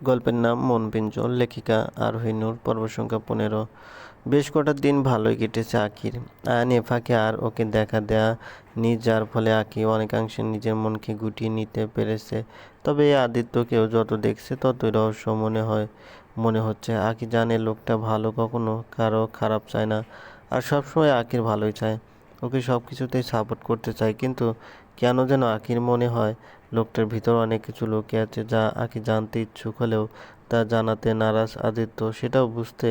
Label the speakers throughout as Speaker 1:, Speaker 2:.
Speaker 1: গল্পের নাম মন পিঞ্জল, লেখিকা আরোহী নূর পর্ব সংখ্যা পনেরো। বেশ কটা দিন ভালোই কেটেছে আকির। আয়ান ফাঁকে আর ওকে দেখা দেয়া নি যার ফলে আকি অনেকাংশে নিজের মনকে গুটিয়ে নিতে পেরেছে। তবে এই আদিত্যকেও যত দেখছে ততই রহস্য মনে হয়, মনে হচ্ছে আকি জানে লোকটা ভালো কখনো, কারও খারাপ চায় না, আর সবসময় আকির ভালোই চায়। ওকে সব কিছুতেই সাপোর্ট করতে চায়, কিন্তু কেন যেন আকির মনে হয় লোকটার ভিতর অনেক কিছু লুকিয়ে আছে যা আকি জানতে ইচ্ছুক হলেও তা জানাতে নারাজ আদিত্য, সেটাও বুঝতে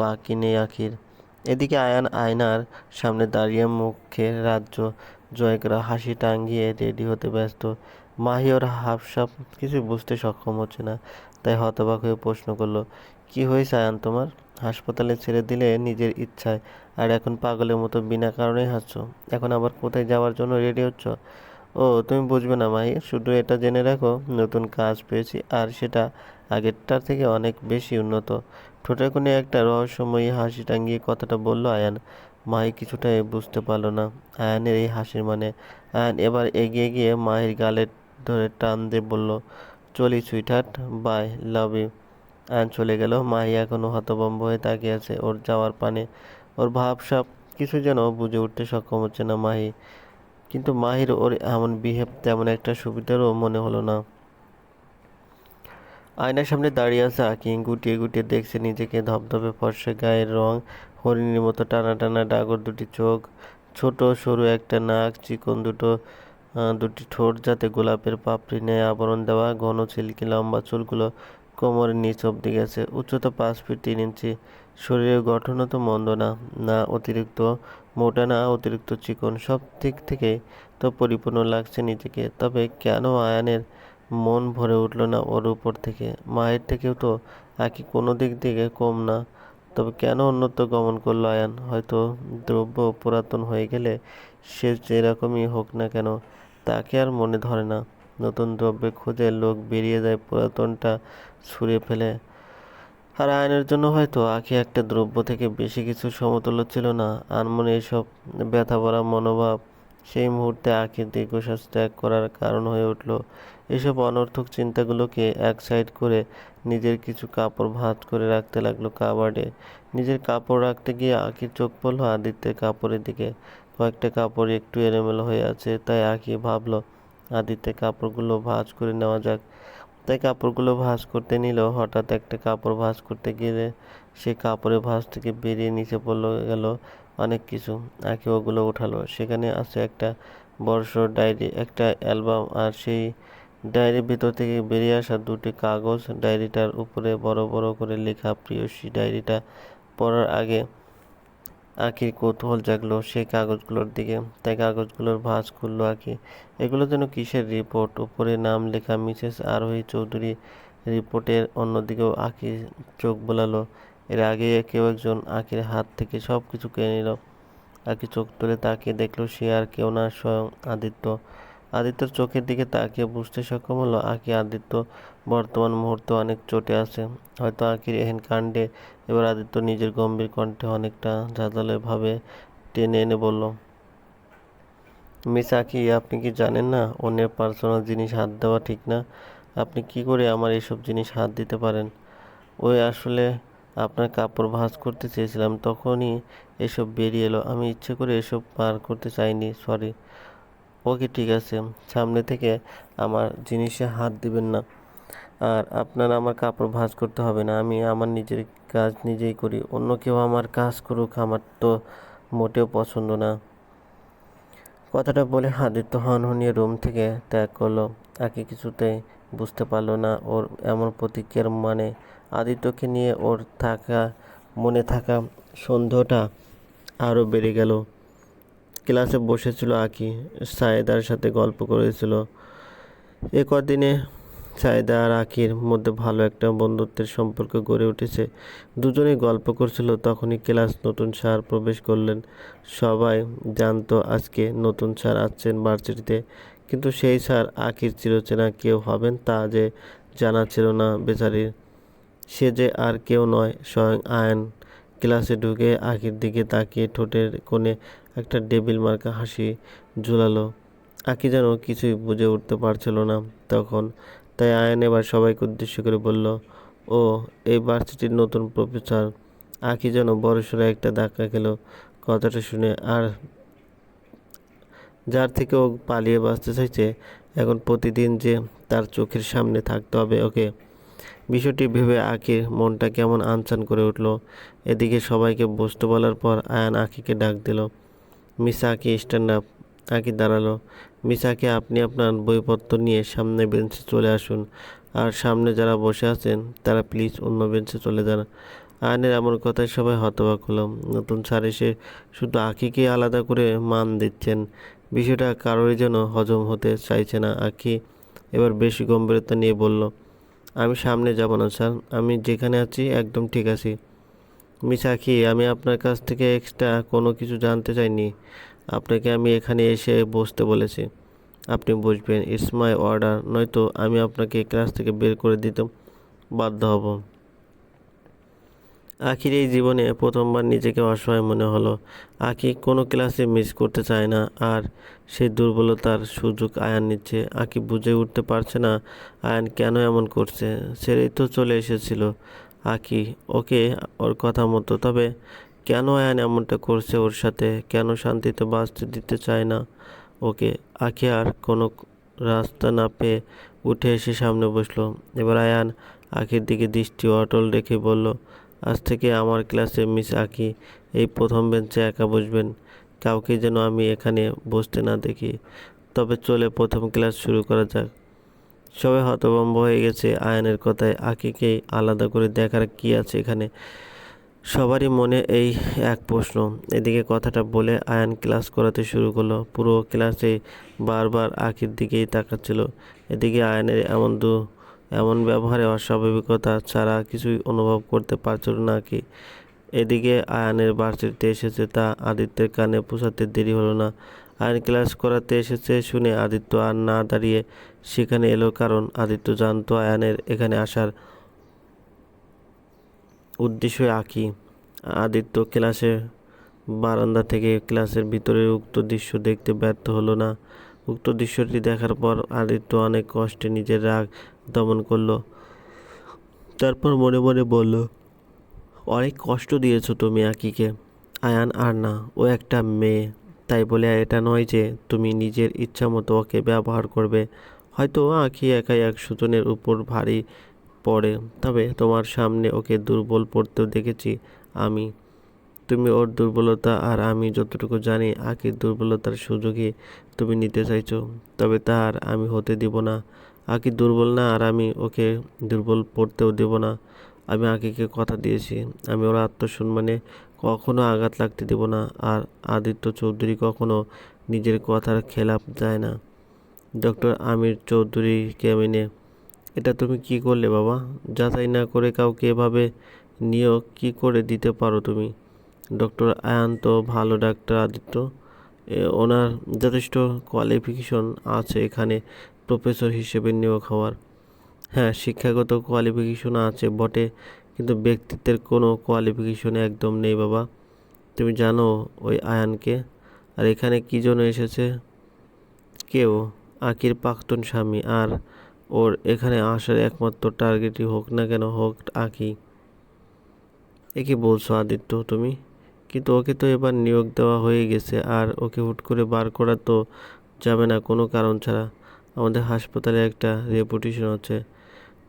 Speaker 1: বাকি নেই আখির। এদিকে আয়ান আয়নার সামনে দাঁড়িয়ে মুখে রাজ্য জয়করা হাসি টাঙ্গিয়ে রেডি হতে ব্যস্ত। মাহি ওর হাফসাপ কিছু বুঝতে সক্ষম হচ্ছে না, তাই হতবাক হয়ে প্রশ্ন করল, কি হয়েছে আয়ান তোমার? হাসপাতালে ছেড়ে দিলে নিজের ইচ্ছায়, আর এখন পাগলের মতো বিনা কারণেই হাসছো। এখন আবার কোথায় যাওয়ার জন্য রেডি হচ্ছ? ও, তুমি বুঝবে না মাহি, শুধু এটা জেনে রাখো, নতুন কাজ পেয়েছি আর সেটা আগেরটার থেকে অনেক বেশি উন্নত। ঠোঁটের কোণে একটা রহস্যময়ী হাসি টাঙ্গিয়ে কথাটা বলল আয়ান। মাহি কিছুটাই বুঝতে পারল না। আয়ানের এই হাসির মানে আয়ান এবার এগিয়ে গিয়ে মাহির গালে ধরে টান দিয়ে বলল, চলি sweetheart, bye, love you. Ayaan চলে গেল। মাহি এখনও হতভম্ব হয়ে তাকিয়ে আছে ওর যাওয়ার পানে। ওর ভাবসাব কিছু যেন বুঝে উঠতে সক্ষম হচ্ছে না মাহি। কিন্তু মাহির ওর এমন বিহেভ তেমন একটা সুবিধারও মনে হলো না। আয়নার সামনে দাঁড়িয়ে আছে আকি। গুটিয়ে গুটিয়ে দেখছে নিজেকে ধপধপে ফর্সে গায়ের রং, হরিণীর মতো টানা টানা ডাগর দুটি চোখ, ছোট সরু একটা নাক, চিকন দুটো দুটি ঠোঁট যাতে গোলাপের পাপড়ি নেয় আবরণ দেওয়া, ঘন ছিলকি লম্বা চুলগুলো কোমরের নিচ অব্দি গেছে। উচ্চতা পাঁচ ফিট তিন ইঞ্চি শরীরের গঠনও তো মন্দ না না অতিরিক্ত মোটা, না অতিরিক্ত চিকন। সব দিক থেকে তো পরিপূর্ণ লাগছে নিজেকে। তবে কেন আয়ানের মন ভরে উঠল না ওর উপর থেকে? মায়ের থেকেও তো আকি কোনো দিক থেকে কম না। তবে কেন অন্যত্র গমন করল আয়ান? হয়তো দ্রব্য পুরাতন হয়ে গেলে সে যেরকমই হোক না কেন, তাকে আর মনে ধরে না। নতুন দ্রব্যের খোঁজে লোক বেরিয়ে যায় পুরাতনটা ছুঁড়ে ফেলে। আর আয়নের জন্য হয়তো আখি একটা দ্রব্য থেকে বেশি কিছু সমতুল্য ছিল না। আনমনে এসব ব্যথা ভরা মনোভাব, সেই মুহূর্তে আখির দীর্ঘশ্বাস ত্যাগ করার কারণ হয়ে উঠল। এসব অনর্থক চিন্তাগুলোকে এক সাইড করে নিজের কিছু কাপড় ভাঁজ করে রাখতে লাগল কাবার্ডে। নিজের কাপড় রাখতে গিয়ে আখির চোখ পড়ল আদিত্যের কাপড়ের দিকে। কয়েকটা কাপড় একটু এলোমেলো হয়ে আছে, তাই আঁকি ভাবলো, আদিত্যের কাপড়গুলো ভাঁজ করে নেওয়া যাক। তাই কাপড়গুলো ভাঁজ করতে নিল। হঠাৎ একটা কাপড় ভাঁজ করতে গেলে সে কাপড়ের ভাঁজ থেকে বেরিয়ে নিচে পড়ল, গেল অনেক কিছু। আঁকি ওগুলো উঠালো। সেখানে আছে একটা বড়সড় ডায়েরি, একটা অ্যালবাম আর সেই ডায়েরির ভিতর থেকে বেরিয়ে আসা দুটি কাগজ। ডায়েরিটার উপরে বড় বড় করে লেখা প্রিয়সী ডায়েরিটা পড়ার আগে আঁকির কৌতূহল জাগলো সেই কাগজগুলোর দিকে। তাই কাগজগুলোর ভাঁজ খুললো আঁকি। এগুলো যেন কিসের রিপোর্ট? উপরে নাম লেখা মিসেস আরোহী চৌধুরী রিপোর্টের অন্যদিকেও আঁকি চোখ বোলালো। এর আগে কেউ একজন আঁকির হাত থেকে সব কিছু কেড়ে নিল। আঁকি চোখ তুলে তাকিয়ে দেখল সে আর কেউ না, স্বয়ং আদিত্য। আদিত্যর চোখের দিকে তাকিয়ে বুঝতে সক্ষম হলো আঁকি আদিত্য বর্তমান মুহূর্তে অনেক চোটে আছে। হয়তো আঁকির এহেন কাণ্ডে এবার আদিত্য নিজের গম্ভীর কণ্ঠে অনেকটা ভাবে টেনে এনে বলল, মিস আঁকি আপনি কি জানেন না অন্যের পার্সোনাল জিনিস হাত দেওয়া ঠিক না? আপনি কি করে আমার এসব জিনিস হাত দিতে পারেন? ওই আসলে আপনার কাপড় ভাঁজ করতে চেয়েছিলাম, তখনই এসব বেরিয়ে এলো। আমি ইচ্ছে করে এসব পার করতে চাইনি, সরি। ওকে ঠিক আছে, সামনে থেকে আমার জিনিসে হাত দিবেন না। আর আপনার আমার কাপড় ভাঁজ করতে হবে না। আমি আমার নিজের কাজ নিজেই করি। অন্য কেউ আমার কাজ করুক, আমার তো মোটেও পছন্দ না। কথাটা বলে আদিত্য হনহনিয়ে রুম থেকে ত্যাগ করল। তাকে কিছুতে বুঝতে পারল না ওর এমন প্রতিক্রিয়ার মানে। আদিত্যকে নিয়ে ওর থাকা, মনে থাকা সন্দেহটা আরও বেড়ে গেল। ক্লাসে বসেছিল আঁকি। সায়েদার সাথে গল্প করেছিল। এ কদিনে সায়েদা আর আঁকির মধ্যে ভালো একটা বন্ধুত্বের সম্পর্ক গড়ে উঠেছে। দুজনেই গল্প করছিল, তখনই ক্লাস নতুন স্যার প্রবেশ করলেন। সবাই জানতো আজকে নতুন স্যার আসছেন ভার্সিটিতে, কিন্তু সেই স্যার আঁকির চিরচেনা কেউ হবেন তা যে জানা ছিল না বেচারির। সে যে আর কেউ নয়, স্বয়ং আয়ন। ক্লাসে ঢুকে আঁকির দিকে তাকিয়ে ঠোঁটের কোণে একটা ডেবিল মার্কা হাসি ঝুলালো। আঁকি যেন কিছুই বুঝে উঠতে পারছিল না। তখন তাই আয়ান এবার সবাইকে উদ্দেশ্য করে বলল, ও, এই ভার্সিটির নতুন প্রফেসর আঁকি যেন বড়সড় একটা ধাক্কা খেলো কথাটা শুনে আর যার থেকে ও পালিয়ে বাঁচতে চাইছে এখন প্রতিদিন যে তার চোখের সামনে থাকতে হবে ওকে। বিষয়টি ভেবে আঁকির মনটা কেমন আনচান করে উঠল। এদিকে সবাইকে বসতে বলার পর আয়ান আঁকিকে ডাক দিল। মিস আঁকি স্ট্যান্ড আপ, আঁকি দাঁড়াল। মিস আঁকি আপনি আপনার বইপত্র নিয়ে সামনে বেঞ্চে চলে আসুন। আর সামনে যারা বসে আছেন, তারা প্লিজ অন্য বেঞ্চে চলে যান। আয়নের এমন কথায় সবাই হতবাক হলো নতুন স্যার এসে শুধু আঁকিকে আলাদা করে মান দিচ্ছেন। বিষয়টা কারোরই যেন হজম হতে চাইছে না। আঁকি এবার বেশি গম্ভীরতা নিয়ে বলল, আমি সামনে যাব না স্যার। আমি যেখানে আছি একদম ঠিক আছি। মিস আঁকি, আমি আপনার কাছ থেকে এক্সট্রা কোনো কিছু জানতে চাইনি। আপনাকে আমি এখানে এসে বসতে বলেছি। আপনি বসবেন ইটস মাই অর্ডার নয়তো আমি আপনাকে ক্লাস থেকে বের করে দিতে বাধ্য হব। আখির এই জীবনে প্রথমবার নিজেকে অসহায় মনে হলো। আখি কোনো ক্লাসে মিস করতে চায় না, আর সেই দুর্বলতার সুযোগ আয়ান নিচ্ছে। আকি বুঝে উঠতে পারছে না, আয়ান কেন এমন করছে? ছেড়েই তো চলে এসেছিল। আকি ওকে ওর কথা মতো, তবে কেন আয়ান এমনটা করছে ওর সাথে? কেন শান্তিতে বাঁচতে দিতে চায় না? ওকে, আখি আর কোনো রাস্তা না পেয়ে উঠে এসে সামনে বসল। এবার আয়ান আখির দিকে দৃষ্টি অটল রেখে বলল, আজ থেকে আমার ক্লাসে মিস আঁকি এই প্রথম বেঞ্চে একা বসবেন। কাউকে যেন আমি এখানে বসতে না দেখি। তবে চলে প্রথম ক্লাস শুরু করা যাক। সবাই হতভম্ব হয়ে গেছে আয়নের কথায়। আঁকিকেই আলাদা করে দেখার কি আছে এখানে? সবারই মনে এই এক প্রশ্ন। এদিকে কথাটা বলে আয়ান ক্লাস করাতে শুরু করল। পুরো ক্লাসে বারবার আঁকির দিকেই তাকাচ্ছিল। এদিকে আয়নের এমন দু, এমন ব্যবহারে অস্বাভাবিকতা ছাড়া কিছুই অনুভব করতে পারছিল না কি এদিকে আয়ানের বার্ষিকতে এসেছে তা আদিত্যের কানে পোষাতে দেরি হলো না। আয়ন ক্লাস করাতে এসেছে শুনে আদিত্য আর না দাঁড়িয়ে সেখানে এলো কারণ আদিত্য জানতো আয়ানের এখানে আসার উদ্দেশ্য আঁকি। আদিত্য ক্লাসে বারান্দা থেকে ক্লাসের ভিতরে উক্ত দৃশ্য দেখতে ব্যর্থ হলো না। উক্ত দৃশ্যটি দেখার পর আদিত্য অনেক কষ্টে নিজের রাগ দমন করল। তারপর মনে মনে বলল, অনেক কষ্ট দিয়েছ তুমি আকিকে। আয়ান আর না, ও একটা মেয়ে। তাই বলে এটা নয় যে তুমি নিজের ইচ্ছা মতো ওকে ব্যবহার করবে। হয়তো আঁকি একাই এক সুজনের উপর ভারী পড়ে, তবে তোমার সামনে ওকে দুর্বল পড়তেও দেখেছি আমি। তুমি ওর দুর্বলতা আর আমি যতটুকু জানি আঁকির দুর্বলতার সুযোগই তুমি নিতে চাইছো, তবে তার আমি হতে দিব না। আঁকি দুর্বল না আর আমি ওকে দুর্বল পড়তেও দেব না। আমি আঁকিকে কথা দিয়েছি, আমি ওর আত্মসম্মানে কখনো আঘাত লাগতে দেব না আর আদিত্য চৌধুরী কখনো নিজের কথার খেলাপ যায় না। ডক্টর আমির চৌধুরী মেনে এটা তুমি কি করলে বাবা? যাচাই না করে কাউকে এভাবে নিয়োগ কি করে দিতে পারো তুমি? ডক্টর আয়ান তো ভালো ডাক্তার আদিত্য ওনার যথেষ্ট কোয়ালিফিকেশন আছে এখানে প্রফেসর হিসেবে নিয়োগ হওয়ার। হ্যাঁ শিক্ষাগত কোয়ালিফিকেশন আছে বটে, কিন্তু ব্যক্তিত্বের কোনো কোয়ালিফিকেশন একদম নেই বাবা। তুমি জানো ওই আয়ানকে? আর এখানে কী জন্য এসেছে? কেউ, আকির প্রাক্তন স্বামী আর ওর এখানে আসার একমাত্র টার্গেটই হোক না কেন হোক আঁকি। একে বলছো আদিত্য তুমি? কিন্তু ওকে তো এবার নিয়োগ দেওয়া হয়ে গেছে আর ওকে হুট করে বার করা তো যাবে না কোনো কারণ ছাড়া। আমাদের হাসপাতালে একটা রেপুটেশন আছে।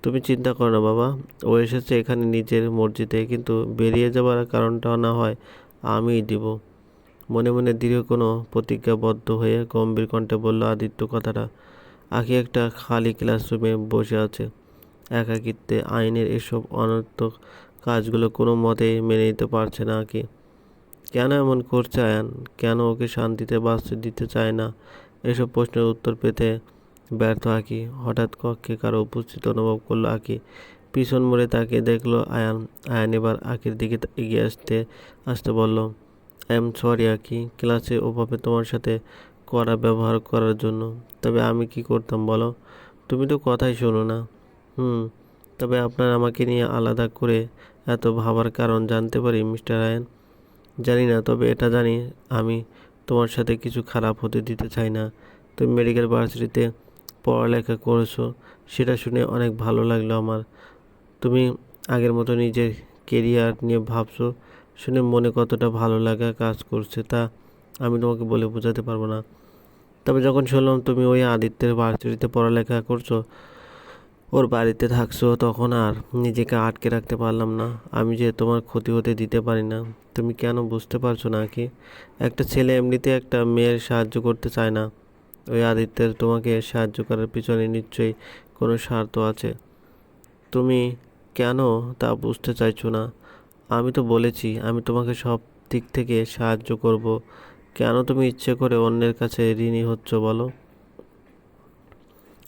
Speaker 1: তুমি চিন্তা করো না বাবা, ও এসেছে এখানে নিজের মসজিদে কিন্তু বেরিয়ে যাওয়ার কারণটা না হয় আমিই দিব। মনে মনে দৃঢ় কোনো প্রতিজ্ঞাবদ্ধ হয়ে গম্ভীর কণ্ঠে বলল আদিত্য কথাটা। আঁকি একটা খালি ক্লাসরুমে বসে আছে। একাকিত্বে আইনের এসব অনর্থক কাজগুলো কোনো মতেই মেনে নিতে পারছে না আঁকি কেন এমন করছে আয়ান? কেন ওকে শান্তিতে বাঁচতে দিতে চায় না? এসব প্রশ্নের উত্তর পেতে ব্যর্থ আঁকি হঠাৎ কক্ষে কারও উপস্থিত অনুভব করল আঁকি পিছন মোড়ে তাকে দেখল আয়ান। আয়ান এবার আঁকির দিকে এগিয়ে আসতে আসতে বলল, আই এম সরি আঁকি ক্লাসে ওভাবে তোমার সাথে কড়া ব্যবহার করার জন্য। তবে আমি কি করতাম বলো? তুমি তো কথাই শোনো না। হুম, তবে আপনার আমাকে নিয়ে আলাদা করে এত ভাবার কারণ জানতে পারি, মিস্টার আয়ন জানি না, তবে এটা জানি, আমি তোমার সাথে কিছু খারাপ হতে দিতে চাই না। তুমি মেডিকেল ভার্সিটিতে পড়ালেখা করেছ, সেটা শুনে অনেক ভালো লাগল আমার। তুমি আগের মতো নিজের কেরিয়ার নিয়ে ভাবছ, শুনে মনে কতটা ভালো লাগা কাজ করছে, তা আমি তোমাকে বলে বোঝাতে পারব না। তবে যখন শুনলাম তুমি ওই আদিত্যের ভার্সিটিতে পড়ালেখা করছ, ওর বাড়িতে থাকছো, তখন আর নিজেকে আটকে রাখতে পারলাম না। আমি যে তোমার ক্ষতি হতে দিতে পারি না, তুমি কেন বুঝতে পারছ না কি? একটা ছেলে এমনিতে একটা মেয়ের সাহায্য করতে চায় না। ওই আদিত্যের তোমাকে সাহায্য করার পিছনে নিশ্চয়ই কোনো স্বার্থ আছে। তুমি কেন তা বুঝতে চাইছো না? আমি তো বলেছি, আমি তোমাকে সব দিক থেকে সাহায্য করব। কেন তুমি ইচ্ছে করে অন্যের কাছে ঋণী হচ্ছ বলো?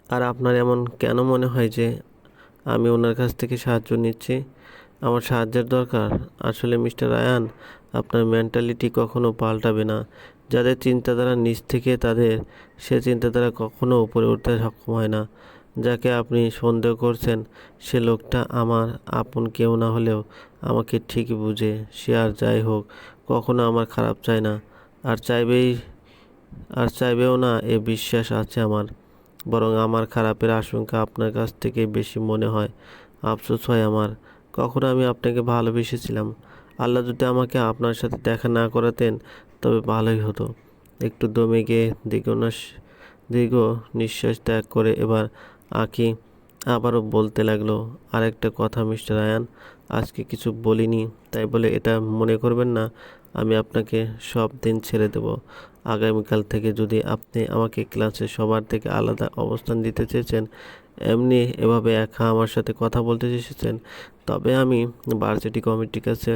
Speaker 1: আর আপনার এমন কেন মনে হয় যে আমি ওনার কাছ থেকে সাহায্য নিচ্ছি? আমার সাহায্যের দরকার। আসলে মিস্টার আয়ান আপনার মেন্টালিটি কখনো পাল্টাবে না। যাদের চিন্তাধারা নিচ থেকে তাদের, সে চিন্তাধারা কখনো উপরে উঠতে সক্ষম হয় না। যাকে আপনি সন্দেহ করছেন, সে লোকটা আমার আপন কেউ না হলেও আমাকে ঠিকই বুঝে। সে আর যাই হোক, কখনো আমার খারাপ চায় না। আর চাইবেই, আর চাইবেও না, এ বিশ্বাস আছে আমার। বরং আমার খারাপের আশঙ্কা আপনার কাছ থেকে বেশি মনে হয়, আফসোস হয় আমার। কখনো আমি আপনাকে ভালোবেসেছিলাম। আল্লাহ যদি আমাকে আপনার সাথে দেখা না করাতেন, তবে ভালোই হতো। একটু দমে গিয়ে দীর্ঘ দীর্ঘ নিঃশ্বাস ত্যাগ করে এবার আঁকি, আবারও বলতে লাগল, আরেকটা কথা মিস্টার আয়ান আজকে কিছু বলিনি, তাই বলে এটা মনে করবেন না, আমি আপনাকে সব দিন ছেড়ে দেব। আগামীকাল থেকে যদি আপনি আমাকে ক্লাসে সবার থেকে আলাদা অবস্থান দিতে চেয়েছেন, এমনি এভাবে একা আমার সাথে কথা বলতে এসেছেন তবে আমি ভার্সিটি কমিটির কাছে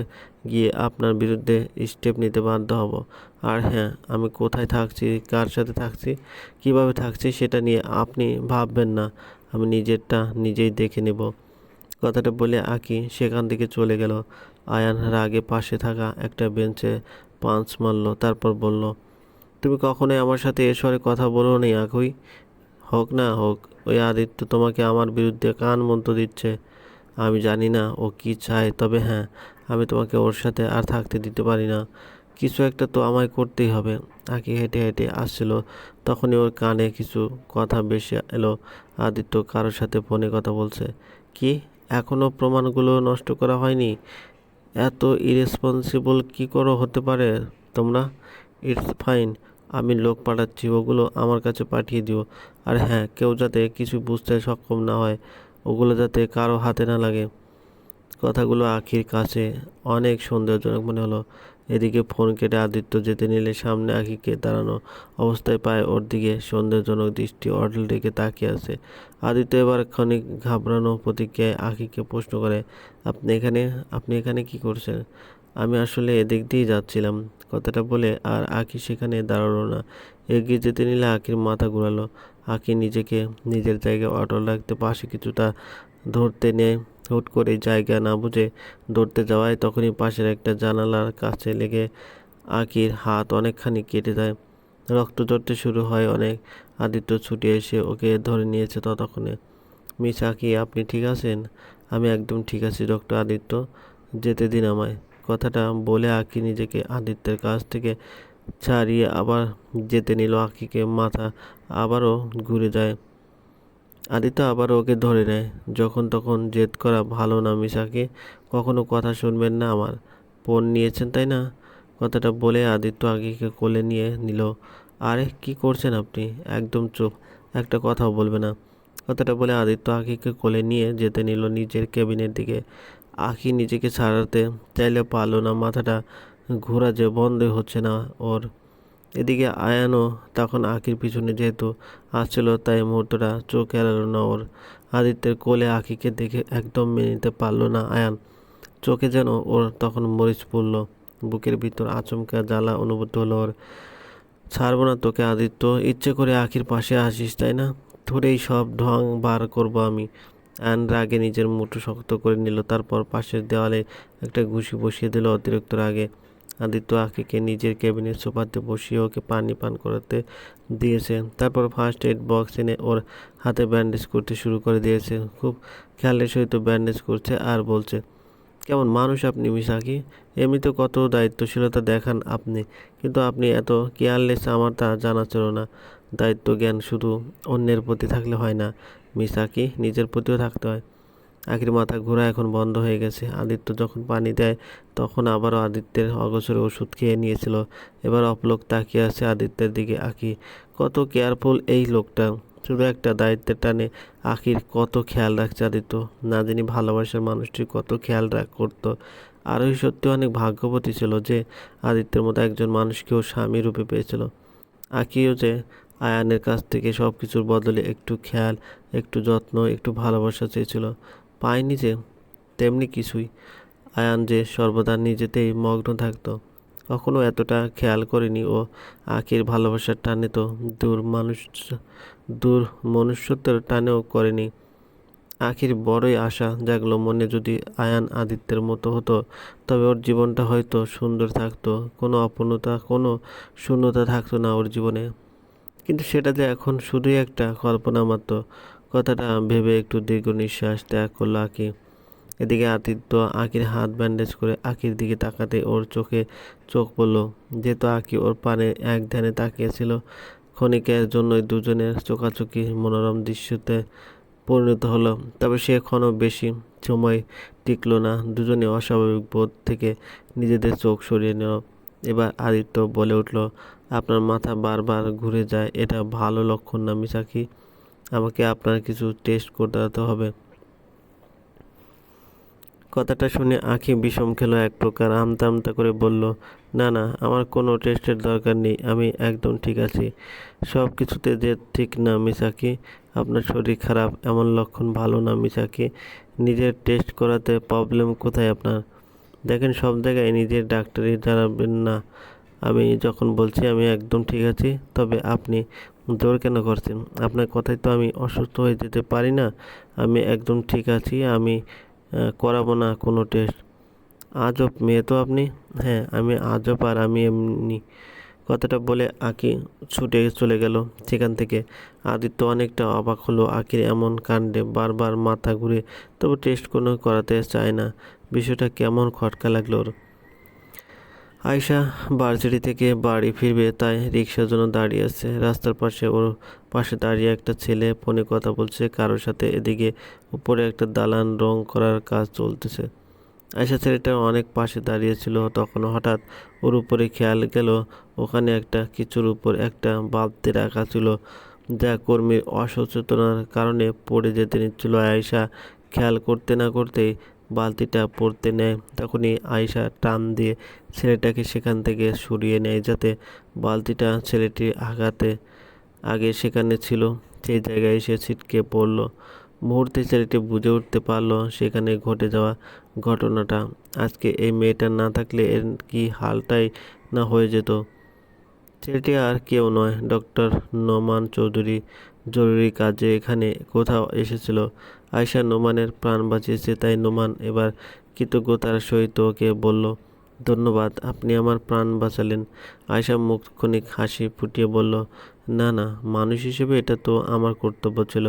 Speaker 1: গিয়ে আপনার বিরুদ্ধে স্টেপ নিতে বাধ্য হব। আর হ্যাঁ আমি কোথায় থাকছি, কার সাথে থাকছি, কীভাবে থাকছি সেটা নিয়ে আপনি ভাববেন না, আমি নিজেরটা নিজেই দেখে নেব। কথাটা বলে আঁকি সেখান থেকে চলে গেল। আয়ান রাগে পাশে থাকা একটা বেঞ্চে পাঁচ মারল, তারপর বলল, তুমি কখনোই আমার সাথে এ স্বরে কথা বলো নি আকুই? হোক না হোক, ওই আদিত্য তোমাকে আমার বিরুদ্ধে কান মন্ত্র দিচ্ছে। আমি জানি না ও কি চায়, তবে হ্যাঁ আমি তোমাকে ওর সাথে আর থাকতে দিতে পারি না। কিছু একটা তো আমায় করতেই হবে। আঁকি হেঁটে হেঁটে আসছিল। তখনই ওর কানে কিছু কথা বেশি এলো। আদিত্য কারোর সাথে ফোনে কথা বলছে, কি? এখনও প্রমাণগুলো নষ্ট করা হয়নি। এত ইরেসপন্সিবল কী করে হতে পারে? তোমরা? ইটস ফাইন আমি লোক পাঠাচ্ছি, ওগুলো আমার কাছে পাঠিয়ে দিও। আর হ্যাঁ কেউ যাতে কিছু বুঝতে সক্ষম না হয়, ওগুলো যাতে কারও হাতে না লাগে। কথাগুলো আখির কাছে অনেক সৌন্দর্যজনক মনে হলো। এদিকে ফোন কেটে আদিত্য যেতে নিলে সামনে আখিকে দাঁড়ানো অবস্থায় পায় ওর দিকে সন্দেহজনক দৃষ্টি অডল দিকে তাকিয়ে আছে। আদিত্য এবার ক্ষণিক ঘাবড়ানো প্রতিক্রিয়ায় আখিকে প্রশ্ন করে, আপনি এখানে আপনি এখানে কি করছেন? আমি আসলে এদিক দিয়েই যাচ্ছিলাম। কথাটা বলে আর আঁকি সেখানে দাঁড়াল না। এগিয়ে যেতে নিলে আঁকির মাথা ঘুরালো। আঁকি নিজেকে, নিজের জায়গায় অটল রাখতে পাশে কিছুটা ধরতে নেয়। হুট করে জায়গা না বুঝে ধরতে যাওয়ায় তখনই পাশের একটা জানালার কাছে লেগে আঁকির হাত অনেকখানি কেটে যায় রক্ত ঝরতে শুরু হয় অনেক। আদিত্য ছুটে এসে ওকে ধরে নিয়েছে ততক্ষণে। মিস আঁকি, আপনি ঠিক আছেন? আমি একদম ঠিক আছি, ডক্টর আদিত্য। যেতে দিন আমায়। কথাটা বলে আঁকি নিজেকে আদিত্যের কাছ থেকে ছাড়িয়ে আবার যেতে নিল। আঁকিকে মাথা আবারও ঘুরে যায়। আদিত্য আবার ওকে ধরে নেয়। যখন তখন জেদ করা ভালো না মিশাকে, কখনো কথা শুনবেন না আমার। ফোন নিয়েছেন, তাই না? কথাটা বলে আদিত্য আকিকে কোলে নিয়ে নিল। আরে, কি করছেন আপনি? একদম চুপ, একটা কথাও বলবে না। কথাটা বলে আদিত্য আকিকে কোলে নিয়ে যেতে নিল নিজের কেবিনের দিকে। আখি নিজেকে ছাড়াতে চাইলে পারল না, মাথাটা ঘোরা যে বন্ধই হচ্ছে না ওর। এদিকে আয়ানও তখন আখির পিছনে যেহেতু আসছিল, তাই মুহূর্তটা চোখ এড়ালো না ওর। আদিত্যের কোলে আখিকে দেখে একদম মেনে নিতে পারল না আয়ান। চোখে যেন ওর তখন মরিচ পড়ল। বুকের ভিতর আচমকা জ্বালা অনুভূত হলো ওর। ছাড়বো না তোকে আদিত্য, ইচ্ছে করে আখির পাশে আসিস, তাই না? ধরেই সব ঢং বার করব আমি। আয়ন রাগে নিজের মুঠো শক্ত করে নিল, তারপর পাশের দেওয়ালে একটা ঘুষি বসিয়ে দিল অতিরিক্ত রাগে। আদিত্য আখিকে নিজের কেবিনের সোফাতে বসিয়ে ওকে পানি পান করাতে দিয়েছে তারপর ফার্স্ট এড বক্স এনে ওর হাতে ব্যান্ডেজ করতে শুরু করে দিয়েছে খুব খেয়ালের সহিত ব্যান্ডেজ করছে আর বলছে, কেমন মানুষ আপনি মিশাকি এমনিতে কত দায়িত্বশীলতা দেখান আপনি। কিন্তু আপনি এত কেয়ারলেস আমার তা জানা ছিল না। দায়িত্ব জ্ঞান শুধু অন্যের প্রতি থাকলে হয় না। মিসাকি নিজের প্রতিও থাকতে হয়। আখির মাথা ঘোরা এখন বন্ধ হয়ে গেছে। আদিত্য যখন পানি দেয়, তখন আবারও আদিত্যের অগোচরে ওষুধ খেয়ে নিয়েছিল। এবার অপলোক তাকিয়ে আছে আদিত্যের দিকে। আঁকি কত কেয়ারফুল এই লোকটা। শুধু একটা দায়িত্বের টানে আখির কত খেয়াল রাখছে আদিত্য। না জানি ভালোবাসার মানুষটি কত খেয়াল রাখ করতো। আরোহী সত্যি অনেক ভাগ্যবতী ছিল যে আদিত্যের মতো একজন মানুষকেও স্বামী রূপে পেয়েছিল। আঁকিও যে আয়ানের কাছ থেকে সব কিছুর বদলে একটু খেয়াল, একটু যত্ন, একটু ভালোবাসা চেয়েছিল। পায়নি যে, তেমনি কিছুই। আয়ান যে সর্বদা নিজেতেই মগ্ন থাকত, কখনো এতটা খেয়াল করেনি ও। আখির ভালোবাসার টানে তো দূর মানুষ দূর মনুষ্যত্বের টানেও করেনি। আখির বড়ই আশা জাগলো মনে যদি আয়ান আদিত্যের মতো হতো, তবে ওর জীবনটা হয়তো সুন্দর থাকতো। কোনো অপূর্ণতা, কোনো শূন্যতা থাকতো না ওর জীবনে। কিন্তু সেটা যে এখন শুধুই একটা কল্পনা মাত্র কথাটা ভেবে একটু দীর্ঘ নিঃশ্বাস ত্যাগ করল আঁকি। এদিকে আদিত্য আঁকির হাত ব্যান্ডেজ করে আঁকির দিকে তাকাতে ওর চোখে চোখ পড়ল। যেহেতু আঁকি ওর পানে এক ধ্যানে তাকিয়েছিল, ক্ষণিকের জন্যই দুজনের চোখাচোখি মনোরম দৃশ্যতে পরিণত হলো। তবে সে এখনও বেশি সময় টিকলো না। দুজনে অস্বাভাবিক বোধ থেকে নিজেদের চোখ সরিয়ে নিল। এবার আদিত্য বলে উঠল, আপনার মাথা বারবার ঘুরে যায়, এটা ভালো লক্ষণ না মিসাকি আমাকে আপনার কিছু টেস্ট করতে হবে। কথাটা শুনে আঁখি বিষম খেলো এক প্রকার, আমতা আমতা করে বলল, না না, আমার কোনো টেস্টের দরকার নেই, আমি একদম ঠিক আছি। সব কিছুতে যে ঠিক না, মিসাকি? আপনার শরীর খারাপ, এমন লক্ষণ ভালো না, মিসাকি। নিজের টেস্ট করাতে প্রবলেম কোথায় আপনার? দেখেন, সব জায়গায় নিজের ডাক্তারি জানাবেন না। আমি যখন বলছি, আমি একদম ঠিক আছি, তবে আপনি জোর কেন করছেন? আপনার কথায় তো আমি অসুস্থ হয়ে যেতে পারি না। আমি একদম ঠিক আছি, আমি করাবো না কোনো টেস্ট আজব মেয়ে তো আপনি। হ্যাঁ আমি আজব আর আমি এমনি। কথাটা বলে আঁকি ছুটে চলে গেল সেখান থেকে। আদিত্য অনেকটা অবাক হলো আঁকির এমন কাণ্ডে, বারবার মাথা ঘুরে তবু টেস্ট কোনো করাতে চায় না। বিষয়টা কেমন খটকা লাগল ওর। আয়সা বারচিড়ি থেকে বাড়ি ফিরবে, তাই রিক্সার জন্য দাঁড়িয়ে আছে। রাস্তার পাশে ওর পাশে দাঁড়িয়ে একটা ছেলে ফোনে কথা বলছে, কারোর সাথে এদিকে উপরে একটা দালান রং করার কাজ চলতেছে। আয়সা ছেলেটা অনেক পাশে দাঁড়িয়েছিল, তখন হঠাৎ ওর উপরে খেয়াল গেল, ওখানে একটা কিছুর উপর একটা বালতি রাখা ছিল। যা কর্মীর অসচেতনার কারণে পড়ে যেতে নিচ্ছিল। আয়সা খেয়াল করতে না করতেই বালতিটা পড়তে নেয়। তখনই আয়সা টান দিয়ে ছেলেটাকে সেখান থেকে সরিয়ে নেয় যাতে বালতিটা ছেলেটির আঘাতে আগে সেখানে ছিল। সেই জায়গায় এসে ছিটকে পড়ল। মুহূর্তে ছেলেটি বুঝে উঠতে পারল সেখানে ঘটে যাওয়া ঘটনাটা। আজকে এই মেয়েটা না থাকলে এর কি হালটাই না হয়ে যেত? ছেলেটি আর কেউ নয়, ডক্টর নোমান চৌধুরী। জরুরি কাজে এখানে কোথাও এসেছিল। আয়সা নোমানের প্রাণ বাঁচিয়েছে, তাই নোমান এবার কৃতজ্ঞতার সহিত ওকে বলল, ধন্যবাদ, আপনি আমার প্রাণ বাঁচালেন। আয়সা মুখ ক্ষণিক হাসি ফুটিয়ে বলল, না না, মানুষ হিসেবে এটা তো আমার কর্তব্য ছিল।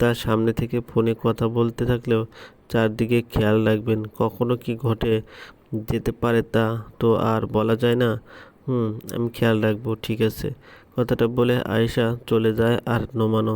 Speaker 1: তার সামনে থেকে ফোনে কথা বলতে থাকলেও চারদিকে খেয়াল রাখবেন, কখনো কি ঘটে যেতে পারে তা তো আর বলা যায় না। হুম, আমি খেয়াল রাখব, ঠিক আছে। কথাটা বলে আয়েশা চলে যায় আর নোমানো